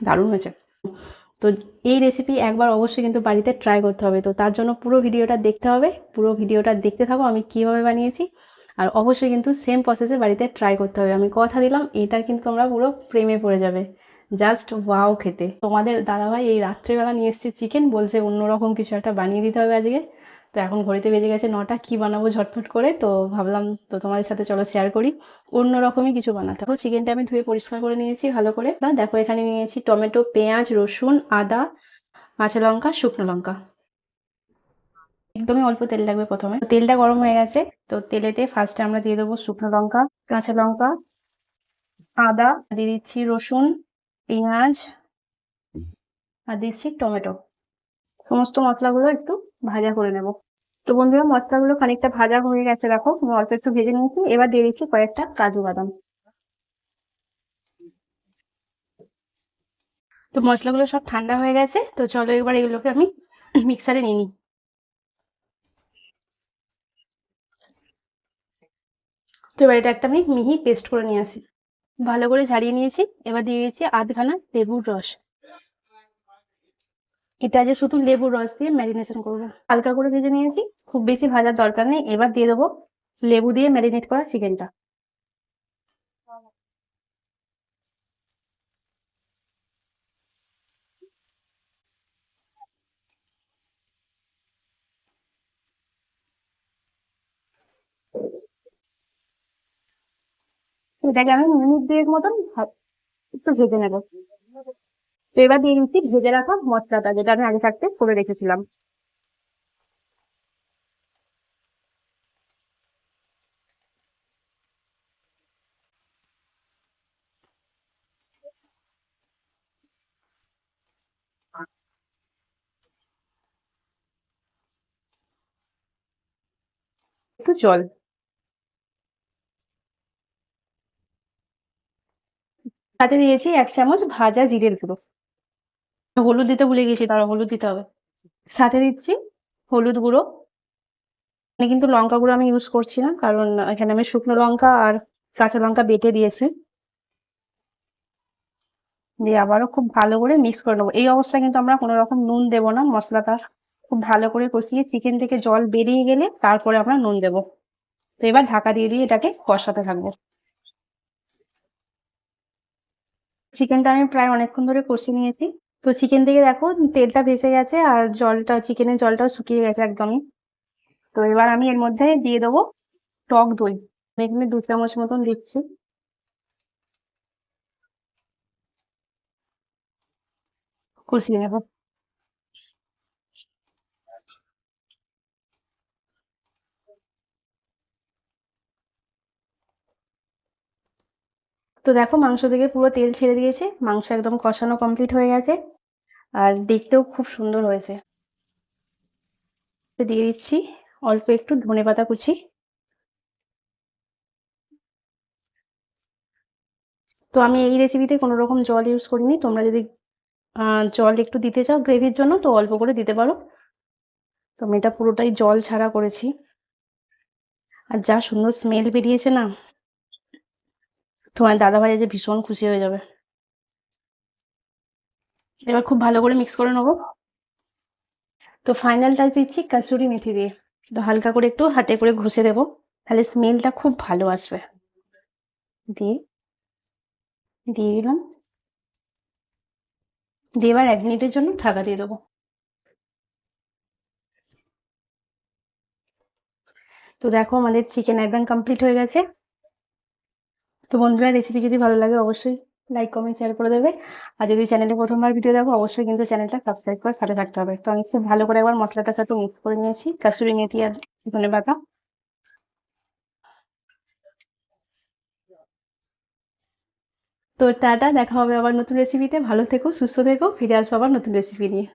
দারুণ হয়েছে। তো এই রেসিপি একবার অবশ্যই কিন্তু বাড়িতে ট্রাই করতে হবে। তো তার জন্য পুরো ভিডিওটা দেখতে হবে। পুরো ভিডিওটা দেখতে থাকো, আমি কীভাবে বানিয়েছি। আর অবশ্যই কিন্তু সেম প্রসেসে বাড়িতে ট্রাই করতে হবে। আমি কথা দিলাম, এটা কিন্তু তোমরা পুরো প্রেমে পড়ে যাবে। জাস্ট ওয়াও খেতে। তোমাদের দাদাভাই এই রাত্রেবেলা নিয়ে এসেছে চিকেন বলছে অন্যরকম কিছু একটা বানিয়ে দিতে হবে আজকে। তো এখন ঘড়িতে বেজে গেছে নটা, কি বানাবো ঝটফট করে? তো ভাবলাম তো তোমাদের সাথে চলো শেয়ার করি। অন্য রকমই কিছু বানাতে। হবে চিকেনটা আমি ধুয়ে পরিষ্কার করে নিয়েছি, ভালো করে। দেখো, এখানে নিয়েছি টমেটো, পেঁয়াজ, রসুন, আদা, কাঁচা লঙ্কা, শুকনো লঙ্কা। একদমই অল্প তেল লাগবে প্রথমে। তেলটা গরম হয়ে গেছে, তো তেলেতে ফার্স্টে আমরা দিয়ে দেবো শুকনো লঙ্কা, কাঁচা লঙ্কা, আদা, দিয়ে দিচ্ছি রসুন, পেঁয়াজ, আর দিচ্ছি টমেটো। সমস্ত মশলাগুলো একটু ভাজা করে নেব। তো বন্ধুরা, মশলাগুলো খানিকটা ভাজা হয়ে গেছে, দেখো। অল্প একটু ভেজে নিয়েছি। এবার দিয়ে দিচ্ছি কয়েকটা কাজু বাদাম। তো মশলাগুলো সব ঠান্ডা হয়ে গেছে। তো চলো এবার এগুলোকে আমি মিক্সারে নিয়ে নিই। তো এবার এটা একটা আমি মিহি পেস্ট করে নিয়ে আসি। ভালো করে ঝাড়িয়ে নিয়েছি। এবার দিয়ে দিচ্ছি আধখানা লেবুর রস। এটা যে শুধু লেবুর রস দিয়ে ম্যারিনেশন করব। হালকা করে ভেজে নিয়েছি, খুব বেশি ভাজার দরকার নেই, এবার দিয়ে দেবো লেবু দিয়ে ম্যারিনেট করা চিকেনটা এটাকে আমি মিনিট দুয়েক মতন একটু ভেজে নেব। তো এবার দিয়ে দিচ্ছি ভেজে রাখা মশলাটা, যেটা আমি আগে থাকতে করে রেখেছিলাম। একটু জল। সাথে দিয়েছি এক চামচ ভাজা জিরের গুঁড়ো। হলুদ দিতে ভুলে গেছি তার হলুদ দিতে হবে। সাথে দিচ্ছি হলুদ গুঁড়ো। এখানে কিন্তু লঙ্কা গুঁড়ো আমি ইউজ করছি না, কারণ এখানে আমি শুকনো লঙ্কা আর কাঁচা লঙ্কা বেটে দিয়েছি। দিয়ে আবারও খুব ভালো করে মিক্স করে নেব। এই অবস্থায় কিন্তু আমরা কোনো রকম নুন দেবো না, মশলাটা খুব ভালো করে কষিয়ে চিকেন থেকে জল বেরিয়ে গেলে তারপরে আমরা নুন দেবো। তো এবার ঢাকা দিয়ে দিয়ে এটাকে কষাতে থাকব। চিকেনটা আমি প্রায় অনেকক্ষণ ধরে কষিয়ে নিয়েছি। তো চিকেন থেকে দেখো তেলটা ভেসে গেছে আর জলটা চিকেনের জলটাও শুকিয়ে গেছে একদমই। তো এবার আমি এর মধ্যে দিয়ে দেবো টক দই। এখানে দু চামচ মতন দিচ্ছি। কষিয়ে নেব। তো দেখো মাংস থেকে পুরো তেল ছেড়ে দিয়েছে, মাংস একদম কষানো কমপ্লিট হয়ে গেছে। আর দেখতেও খুব সুন্দর হয়েছে। দিয়ে দিচ্ছি অল্প একটু ধনেপাতা কুচি। তো আমি এই রেসিপিতে কোনো রকম জল ইউজ করিনি, তোমরা যদি জল একটু দিতে চাও গ্রেভির জন্য, তো অল্প করে দিতে পারো। তো আমি এটা পুরোটাই জল ছাড়া করেছি। আর যা সুন্দর স্মেল বেরিয়েছে না তোমার দাদাভাই যে ভীষণ খুশি হয়ে যাবে। এবার খুব ভালো করে মিক্স করে নেব। তো ফাইনাল টাচ দিচ্ছি কাসুরি মেথি দিয়ে। তো হালকা করে একটু হাতে করে ঘষে দেবো। তাহলে স্মেলটা খুব ভালো আসবে। দিয়ে দিয়ে দিলাম। দিয়ে এবার এক মিনিটের জন্য ঢাকা দিয়ে দেবো। তো দেখো আমাদের চিকেন একদম কমপ্লিট হয়ে গেছে। তো বন্ধুরা রেসিপি যদি ভালো লাগে অবশ্যই লাইক কমেন্ট শেয়ার করে দেবে। আর যদি চ্যানেলে প্রথমবার ভিডিও দেখো, অবশ্যই কিন্তু চ্যানেলটা সাবস্ক্রাইব করে সাথে থাকতে হবে। তো আমি খুব ভালো করে একবার মশলাটার সাথে মিক্স করে নিয়েছি। কাসুরি মেথি আর ধনে পাতা। তো টাটা, দেখা হবে আবার নতুন রেসিপিতে ভালো থেকো, সুস্থ থেকো, ফিরে আসব আবার নতুন রেসিপি নিয়ে।